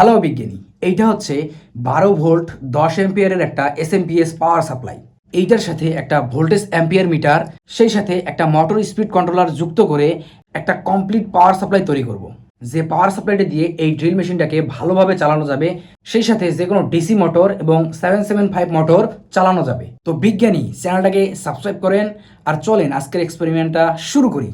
Hello বিজ্ঞানী, এইটা হচ্ছে বারো ভোল্ট দশ অ্যাম্পিয়ারের একটা এস পাওয়ার সাপ্লাই এইটার সাথে একটা ভোল্টেজ অ্যাম্পিয়ার মিটার সেই সাথে একটা মোটর স্পিড কন্ট্রোলার যুক্ত করে একটা কমপ্লিট পাওয়ার সাপ্লাই তৈরি করব। যে পাওয়ার সাপ্লাইটা দিয়ে এই ড্রিল মেশিনটাকে ভালোভাবে চালানো যাবে, সেই সাথে যে কোনো ডিসি মোটর এবং সেভেন সেভেন ফাইভ মোটর চালানো যাবে। তো বিজ্ঞানী চ্যানেলটাকে সাবস্ক্রাইব করেন আর চলেন আজকের এক্সপেরিমেন্টটা শুরু করি।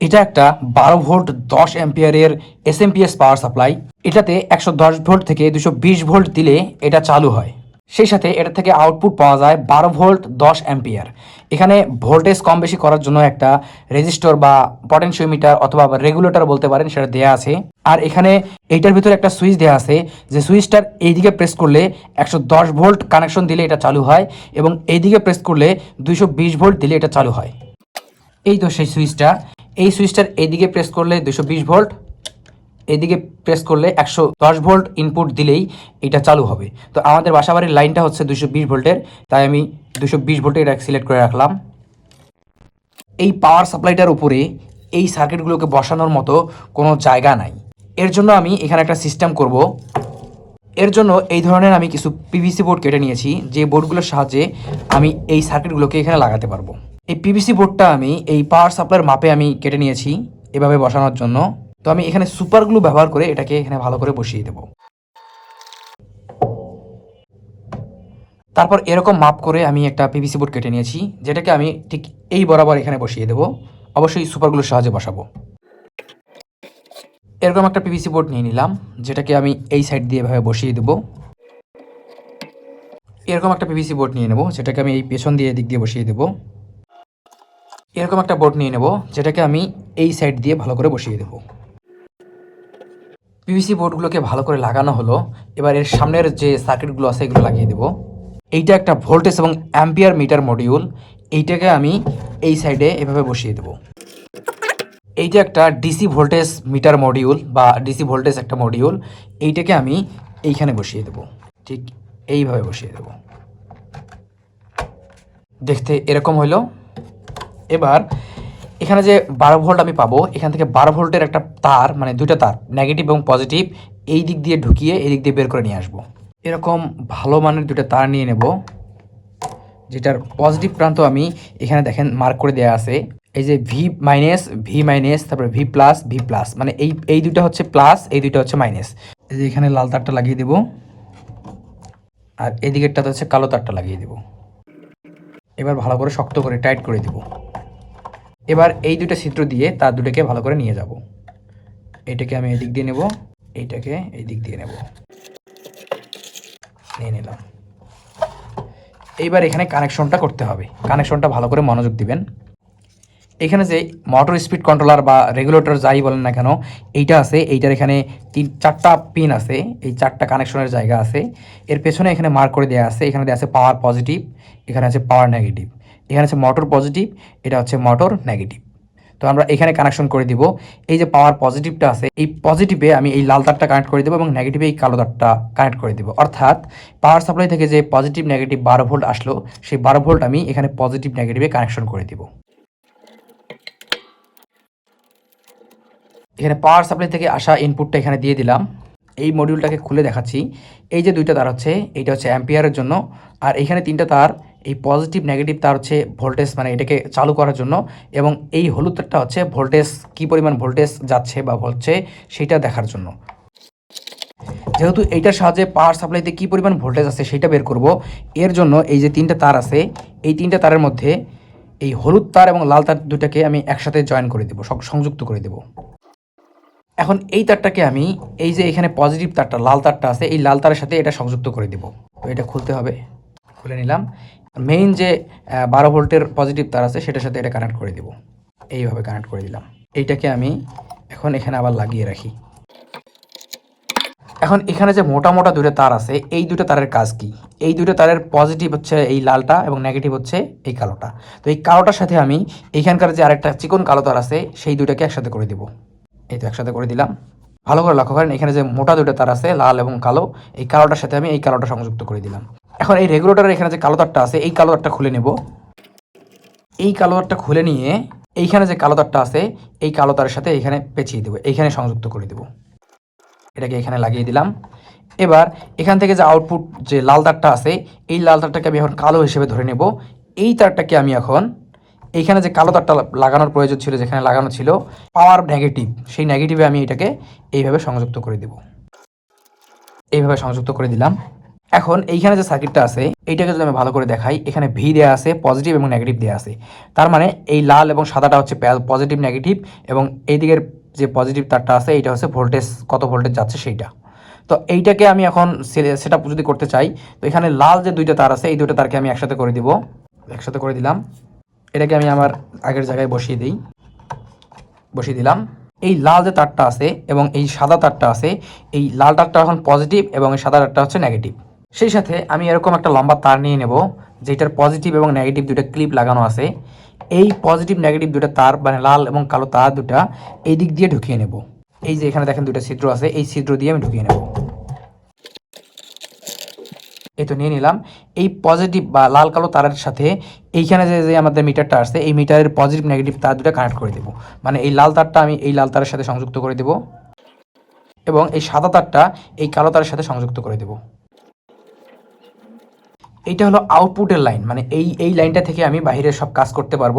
এটা একটা বারো ভোল্ট দশ অ্যাম্পিয়ারের এস পাওয়ার সাপ্লাই এটাতে একশো দশ ভোল্ট থেকে দুশো বিশ ভোল্ট দিলে এটা চালু হয়। সেই সাথে এটা থেকে আউটপুট পাওয়া যায় বারো ভোল্ট দশ অ্যাম্পিয়ার। এখানে ভোল্টেজ কম বেশি করার জন্য একটা রেজিস্টর বা পটেনশিওমিটার অথবা রেগুলেটর বলতে পারেন, সেটা দেয়া আছে। আর এখানে এইটার ভিতরে একটা সুইচ দেওয়া আছে, যে সুইচটার এইদিকে প্রেস করলে একশো দশ ভোল্ট কানেকশন দিলে এটা চালু হয় এবং এইদিকে প্রেস করলে দুইশো বিশ ভোল্ট দিলে এটা চালু হয়। এই তো সেই সুইচটা এই সুইচটার এইদিকে প্রেস করলে দুশো বিশ ভোল্ট এদিকে প্রেস করলে একশো দশ ভোল্ট ইনপুট দিলেই এটা চালু হবে। তো আমাদের বাসাবাড়ির লাইনটা হচ্ছে দুশো বিশ ভোল্টের তাই আমি দুশো বিশ ভোল্টে এটা সিলেক্ট করে রাখলাম। এই পাওয়ার সাপ্লাইটার উপরে এই সার্কিটগুলোকে বসানোর মতো কোনো জায়গা নাই। এর জন্য আমি এখানে একটা সিস্টেম করব। এর জন্য এই ধরনের আমি কিছু পিভিসি বোর্ড কেটে নিয়েছি, যে বোর্ডগুলোর সাহায্যে আমি এই সার্কিটগুলোকে এখানে লাগাতে পারব। এই পিভিসি বোর্ডটা আমি, এই পাওয়ার সাপ্লাইয়ের মাপে আমি কেটে নিয়েছি এভাবে বসানোর জন্য। তো আমি এখানে সুপার গ্লু ব্যবহার করে এটাকে এখানে ভালো করে বসিয়ে দেব। তারপর এরকম মাপ করে আমি একটা পিভিসি বোর্ড কেটে নিয়েছি, যেটাকে আমি ঠিক এই বরাবর এখানে বসিয়ে দেব। অবশ্যই সুপার গ্লুর সাহায্যে বসাবো। এরকম একটা পিভিসি বোর্ড নিয়ে নিলাম, যেটাকে আমি এই সাইড দিয়ে এভাবে বসিয়ে দেবো। এরকম একটা পিভিসি বোর্ড নিয়ে নেব, যেটাকে আমি এই পেছন দিয়ে দিক দিয়ে বসিয়ে দেবো। এরকম একটা বোর্ড নিয়ে নেব, যেটাকে আমি এই সাইড দিয়ে ভালো করে বসিয়ে দেবো। পিভিসি বোর্ডগুলোকে ভালো করে লাগানো হলো, এবার এর সামনের যে সার্কিটগুলো আছে এগুলো লাগিয়ে দেবো। এইটা একটা ভোল্টেজ এবং অ্যাম্পিয়ার মিটার মডিউল এইটাকে আমি এই সাইডে এভাবে বসিয়ে দেবো। এইটা একটা ডিসি ভোল্টেজ মিটার মডিউল বা ডিসি ভোল্টেজ একটা মডিউল এইটাকে আমি এইখানে বসিয়ে দেবো। ঠিক এইভাবে বসিয়ে দেবো। দেখতে এরকম হইল এবার এখানে যে বারো ভোল্ট আমি পাবো, এখান থেকে বারো ভোল্টের একটা তার মানে দুইটা তার নেগেটিভ এবং পজিটিভ এই দিক দিয়ে ঢুকিয়ে এই দিক দিয়ে বের করে নিয়ে আসব। এরকম ভালো মানের দুটো তার নিয়ে নেব, যেটার পজিটিভ প্রান্ত আমি এখানে দেখেন মার্ক করে দেওয়া আছে। এই যে ভি মাইনাস ভি মাইনাস তারপরে ভি প্লাস ভি প্লাস মানে এই এই দুটো হচ্ছে প্লাস এই দুটো হচ্ছে মাইনাস এই যে এখানে লাল তারটা লাগিয়ে দেব, আর এদিকেরটাতে হচ্ছে কালো তারটা লাগিয়ে দেব। এবার ভালো করে শক্ত করে টাইট করে দেব। এবার এই দুটো ছিদ্র দিয়ে তার দুটোকে ভালো করে নিয়ে যাব। এটাকে আমি এই দিক দিয়ে নেব, এইটাকে এই দিক দিয়ে নেব। নিয়ে নিলাম। এইবার এখানে কানেকশনটা করতে হবে। কানেকশনটা ভালো করে মনোযোগ দিবেন। এখানে যে মোটর স্পিড কন্ট্রোলার বা রেগুলেটর যাই বলেন না কেন, এইটা আছে, এইটার এখানে তিন, চারটা পিন আছে, এই চারটা কানেকশনের জায়গা আছে। এর পেছনে এখানে মার্ক করে দেওয়া আছে, এখানে দেওয়া আছে পাওয়ার পজিটিভ এখানে আছে পাওয়ার নেগেটিভ এখানে আছে মোটর পজিটিভ এটা হচ্ছে মোটর নেগেটিভ তো আমরা এখানে কানেকশন করে দিব। এই যে পাওয়ার পজিটিভটা আছে, এই পজিটিভে আমি এই লাল তারটা কানেক্ট করে দেবো এবং নেগেটিভে এই কালো তারটা কানেক্ট করে দেবো। অর্থাৎ পাওয়ার সাপ্লাই থেকে যে পজিটিভ নেগেটিভ বারো ভোল্ট আসলো, সেই বারো ভোল্ট আমি এখানে পজিটিভ নেগেটিভে কানেকশন করে দিব। এখানে পাওয়ার সাপ্লাই থেকে আসা ইনপুটটা এখানে দিয়ে দিলাম। এই মডিউলটাকে খুলে দেখাচ্ছি। এই যে দুইটা তার হচ্ছে, এইটা হচ্ছে অ্যাম্পিয়ারের জন্য। আর এখানে তিনটা তার এই পজিটিভ নেগেটিভ তার হচ্ছে ভোল্টেজ মানে এটাকে চালু করার জন্য এবং এই হলুদ তারটা হচ্ছে ভোল্টেজ কি পরিমাণ ভোল্টেজ যাচ্ছে বা হচ্ছে সেটা দেখার জন্য। যেহেতু এইটার সাহায্যে পাওয়ার সাপ্লাইতে কী পরিমাণ ভোল্টেজ আছে সেটা বের করব, এর জন্য এই যে তিনটা তার আছে, এই তিনটা তারের মধ্যে এই হলুদ তার এবং লাল তার দুটাকে আমি একসাথে জয়েন করে দেবো সংযুক্ত করে দেবো। এখন এই তারটাকে আমি এই যে এখানে পজিটিভ তারটা, লাল তারটা আছে, এই লাল তারের সাথে এটা সংযুক্ত করে দেব। তো এটা খুলতে হবে। খুলে নিলাম। মেইন যে বারো ভোল্টের পজিটিভ তার আছে, সেটার সাথে এটা কানেক্ট করে দেব। এইভাবে কানেক্ট করে দিলাম। এইটাকে আমি এখন এখানে আবার লাগিয়ে রাখি। এখন এখানে যে মোটা মোটা দুটো তার আছে, এই দুটো তারের কাজ কি? এই দুটো তারের পজিটিভ হচ্ছে এই লালটা এবং নেগেটিভ হচ্ছে এই কালোটা। তো এই কালোটার সাথে আমি এখানকার যে আরেকটা চিকন কালো তার আছে, সেই দুটাকে একসাথে করে দেবো। এই তো একসাথে করে দিলাম। ভালো করে লক্ষ্য করেন, এখানে যে মোটা দুটো তার আছে, লাল এবং কালো, এই কালোটার সাথে আমি এই কালোটা সংযুক্ত করে দিলাম। এখন এই রেগুলেটরের এখানে যে কালো তারটা আছে, এই কালো তারটা খুলে নেব। এই কালো তারটা খুলে নিয়ে এইখানে যে কালো তারটা আছে, এই কালো তারের সাথে এখানে পেঁচিয়ে দেবো এইখানে সংযুক্ত করে দেবো। এটাকে এখানে লাগিয়ে দিলাম। এবার এখান থেকে যে আউটপুট যে লাল তারটা আছে, এই লাল তারটাকে আমি এখন কালো হিসেবে ধরে নেব। এই তারটাকে আমি এখন এইখানে যে কালো তারটা লাগানোর প্রয়োজন ছিল, যেখানে লাগানো ছিল পাওয়ার নেগেটিভ সেই নেগেটিভে আমি এটাকে এইভাবে সংযুক্ত করে দেব। এইভাবে সংযুক্ত করে দিলাম। এখন এইখানে যে সার্কিটটা আছে, এইটাকে যদি আমি ভালো করে দেখাই, এখানে ভি দেওয়া আছে পজিটিভ এবং নেগেটিভ দেওয়া আছে। তার মানে এই লাল এবং সাদাটা হচ্ছে পজিটিভ নেগেটিভ এবং এই দিকের যে পজিটিভ তারটা আছে, এইটা হচ্ছে ভোল্টেজ কত ভোল্টেজ যাচ্ছে সেইটা। তো এইটাকে আমি এখন সেটা যদি করতে চাই, তো এখানে লাল যে দুইটা তার আছে, এই দুটো তারকে আমি একসাথে করে দিব। একসাথে করে দিলাম। এটাকে আমি আমার আগের জায়গায় বসিয়ে দিই। বসিয়ে দিলাম। এই লাল যে তারটা আছে এবং এই সাদা তারটা আছে, এই লাল তারটা এখন পজিটিভ এবং এই সাদা তারটা হচ্ছে নেগেটিভ সেই সাথে আমি এরকম একটা লম্বা তার নিয়ে নেব, যেটার পজিটিভ এবং নেগেটিভ দুটো ক্লিপ লাগানো আছে। এই পজিটিভ নেগেটিভ দুটো তার মানে লাল এবং কালো তার দুটা এই দিক দিয়ে ঢুকিয়ে নেব। এই যে এখানে দেখেন দুটো ছিদ্র আছে, এই ছিদ্র দিয়ে আমি ঢুকিয়ে নেব। এই তো নিয়ে নিলাম। এই পজিটিভ বা লাল কালো তারের সাথে এইখানে যে যে আমাদের মিটারটা আসছে, এই মিটারের পজিটিভ নেগেটিভ তার দুটো কানেক্ট করে দেবো। মানে এই লাল তারটা আমি এই লাল তারের সাথে সংযুক্ত করে দেব এবং এই সাদা তারটা এই কালো তারের সাথে সংযুক্ত করে দেব। এইটা হলো আউটপুটের লাইন মানে এই এই লাইনটা থেকে আমি বাইরের সব কাজ করতে পারব।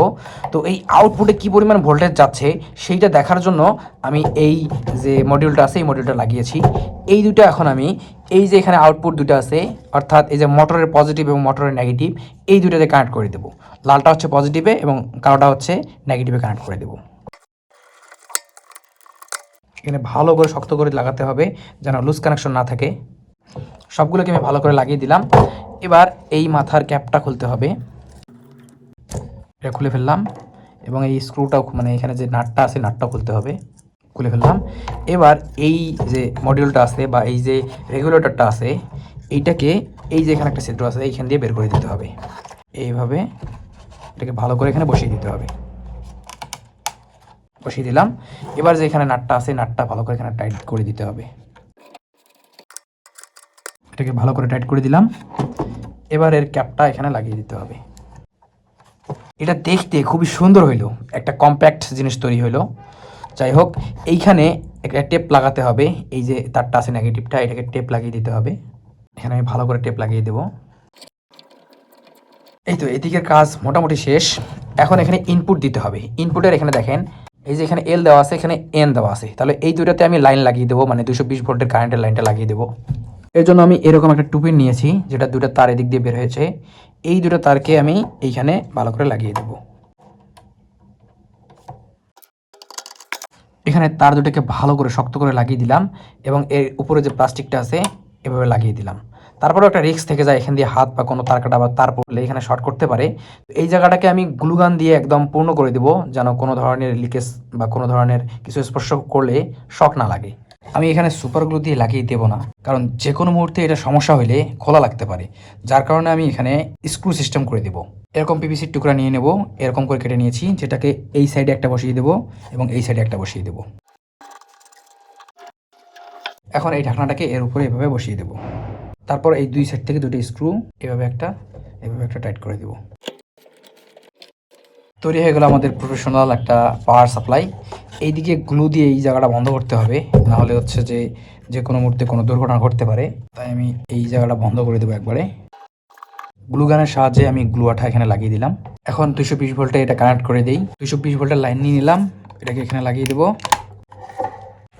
তো এই আউটপুটে কি পরিমাণ ভোল্টেজ যাচ্ছে, সেইটা দেখার জন্য আমি এই যে মডিউলটা আছে, এই মডিউলটা লাগিয়েছি। এই দুটো এখন আমি, এই যে এখানে আউটপুট দুটো আছে, অর্থাৎ এই যে মোটরের পজিটিভ এবং মোটরের নেগেটিভ এই দুটোতে কানেক্ট করে দেবো। লালটা হচ্ছে পজিটিভে এবং কালোটা হচ্ছে নেগেটিভে কানেক্ট করে দেবো। এখানে ভালো করে শক্ত করে লাগাতে হবে, যেন লুজ কানেকশন না থাকে। সবগুলোকে আমি ভালো করে লাগিয়ে দিলাম। এবার এই মাথার ক্যাপটা খুলতে হবে। এটা খুলে ফেললাম এবং এই স্ক্রুটাও মানে এখানে যে নাটটা আছে নাটটাও খুলতে হবে। খুলে ফেললাম। এবার এই যে মডিউলটা আছে বা এই যে রেগুলেটরটা আছে, এইটাকে এই যে এখানে একটা ছিদ্র আছে, এইখান দিয়ে বের করে দিতে হবে। এইভাবে এটাকে ভালো করে এখানে বসিয়ে দিতে হবে। বসিয়ে দিলাম। এবার যে এখানে নাটটা আছে, নাটটা ভালো করে এখানে টাইট করে দিতে হবে। এটাকে ভালো করে টাইট করে দিলাম। এবার এর ক্যাপটা এখানে লাগিয়ে দিতে হবে। এটা দেখতে খুবই সুন্দর হইল। একটা কম্প্যাক্ট জিনিস তৈরি হইল। যাই হোক, এইখানে একটা টেপ লাগাতে হবে। এই যে তারটা আছে নেগেটিভটা এটাকে টেপ লাগিয়ে দিতে হবে। এখানে আমি ভালো করে টেপ লাগিয়ে দেব। এই তো, এদিকের কাজ মোটামুটি শেষ। এখন এখানে ইনপুট দিতে হবে। ইনপুটের এখানে দেখেন, এই যে এখানে এল দেওয়া আছে, এখানে এন দেওয়া আছে। তাহলে এই দুটাতে আমি লাইন লাগিয়ে দেবো মানে দুশো বিশ ভোল্টের কারেন্টের লাইনটা লাগিয়ে দেবো। এর জন্য আমি এরকম একটা টুপি নিয়েছি, যেটা দুটো তার এদিক দিয়ে বের হয়েছে। এই দুটো তারকে আমি এইখানে ভালো করে লাগিয়ে দেব। এখানে তার দুটোকে ভালো করে শক্ত করে লাগিয়ে দিলাম এবং এর উপরে যে প্লাস্টিকটা আছে, এভাবে লাগিয়ে দিলাম। তারপরেও একটা রিস্ক থেকে যায় এখান দিয়ে হাত বা কোনো তার কাটা বা তার পড়লে এখানে শর্ট করতে পারে। তো এই জায়গাটাকে আমি গ্লুগান দিয়ে একদম পূর্ণ করে দেবো, যেন কোনো ধরনের লিকেজ বা কোনো ধরনের কিছু স্পর্শ করলে শক না লাগে। আমি এখানে সুপার গ্লু দিয়ে লাগিয়ে দেবো না। কারণ যে কোনো মুহূর্তে এটা সমস্যা হলে খোলা লাগতে পারে, যার কারণে আমি এখানে স্ক্রু সিস্টেম করে দেবো। এরকম পিভিসির টুকরা নিয়ে নেব, এরকম করে কেটে নিয়েছি, যেটাকে এই সাইডে একটা বসিয়ে দেবো এবং এই সাইডে একটা বসিয়ে দেবো। এখন এই ঢাকনাটাকে এর উপরে এভাবে বসিয়ে দেবো। তারপর এই দুই সাইড থেকে দুটো স্ক্রু এভাবে একটা এভাবে একটা টাইট করে দেবো। তৈরি হয়ে গেল আমাদের প্রফেশনাল একটা পাওয়ার সাপ্লাই। এইদিকে গ্লু দিয়ে এই জায়গাটা বন্ধ করতে হবে। নাহলে হচ্ছে যে যে কোনো মুহূর্তে কোনো দুর্ঘটনা ঘটতে পারে। তাই আমি এই জায়গাটা বন্ধ করে দেবো একবারে। গ্লু গানের সাহায্যে আমি গ্লু আঠা এখানে লাগিয়ে দিলাম। এখন দুশো বিশ ভোল্টে এটা কানেক্ট করে দিই। দুশো বিশ ভোল্টের লাইন নিয়ে নিলাম। এটাকে এখানে লাগিয়ে দেবো।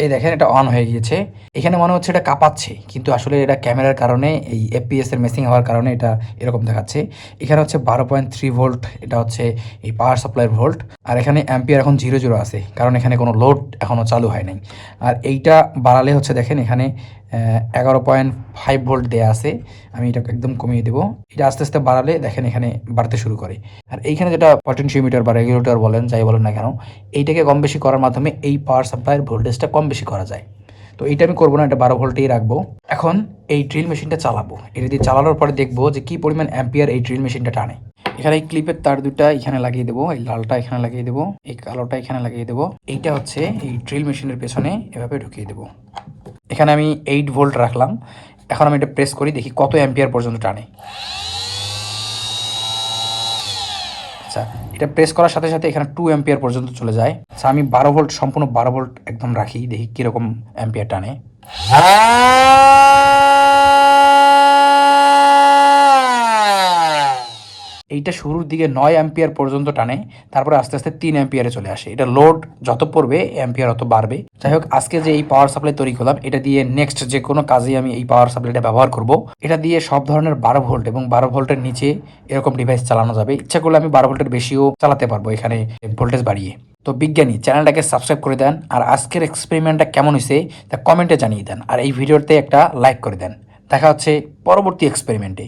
এই দেখেন, এটা অন হয়ে গিয়েছে। এখানে মনে হচ্ছে এটা কাঁপাচ্ছে, কিন্তু আসলে এটা ক্যামেরার কারণে, এই এফপিএস এর মেসিং হওয়ার কারণে এটা এরকম দেখাচ্ছে। এখানে হচ্ছে বারো পয়েন্ট থ্রি ভোল্ট এটা হচ্ছে এই পাওয়ার সাপ্লাইয়ের ভোল্ট আর এখানে অ্যাম্পিয়ার এখন জিরো জিরো আছে, কারণ এখানে কোনো লোড এখনও চালু হয় নাই। আর এইটা বাড়ালে হচ্ছে দেখেন, এখানে এগারো পয়েন্ট ফাইভ ভোল্ট দেওয়া আছে, আমি এটা একদম কমিয়ে দেবো। এটা আস্তে আস্তে বাড়ালে দেখেন, এখানে বাড়তে শুরু করে। আর এইখানে যেটা পটেনশিওমিটার বা রেগুলেটর বলেন, যাই বলেন না কেন, এইটাকে কম বেশি করার মাধ্যমে এই পাওয়ার সাপ্লাইয়ের ভোল্টেজটা কম বেশি করা যায়। তো এইটা আমি করব না, এটা বারো ভোল্টেই রাখব। এখন এই ড্রিল মেশিনটা চালাবো। এটা দিয়ে চালানোর পরে দেখব যে কি পরিমাণ অ্যাম্পিয়ার এই ড্রিল মেশিনটা টানে। এখানে এই ক্লিপের তার দুটা এখানে লাগিয়ে দেবো, এই লালটা এখানে লাগিয়ে দেবো, এই কালোটা এখানে লাগিয়ে দেবো। এইটা হচ্ছে এই ড্রিল মেশিনের পেছনে এভাবে ঢুকিয়ে দেবো। এখানে আমি এইট ভোল্ট রাখলাম। এখন আমি এটা প্রেস করি, দেখি কত অ্যাম্পিয়ার পর্যন্ত টানে। আচ্ছা এটা প্রেস করার সাথে সাথে এখানে টু অ্যাম্পিয়ার পর্যন্ত চলে যায়। আচ্ছা আমি বারো ভোল্ট সম্পূর্ণ বারো ভোল্ট একদম রাখি, দেখি কীরকম অ্যাম্পিয়ার টানে। এইটা শুরুর দিকে নয় অ্যাম্পিয়ার পর্যন্ত টানে, তারপরে আস্তে আস্তে তিন অ্যাম্পিয়ারে চলে আসে। এটা লোড যত পড়বে, অ্যাম্পিয়ার অত বাড়বে। যাই হোক, আজকে যে এই পাওয়ার সাপ্লাই তৈরি করলাম, এটা দিয়ে নেক্সট যে কোনো কাজে আমি এই পাওয়ার সাপ্লাইটা ব্যবহার করব। এটা দিয়ে সব ধরনের বারো ভোল্ট এবং বারো ভোল্টের নিচে এরকম ডিভাইস চালানো যাবে। ইচ্ছা করলে আমি বারো ভোল্টের বেশিও চালাতে পারব এখানে ভোল্টেজ বাড়িয়ে। তো বিজ্ঞানী, চ্যানেলটাকে সাবস্ক্রাইব করে দেন আর আজকের এক্সপেরিমেন্টটা কেমন হয়েছে, তা কমেন্টে জানিয়ে দেন। আর এই ভিডিওতে একটা লাইক করে দেন। দেখা হচ্ছে পরবর্তী এক্সপেরিমেন্টে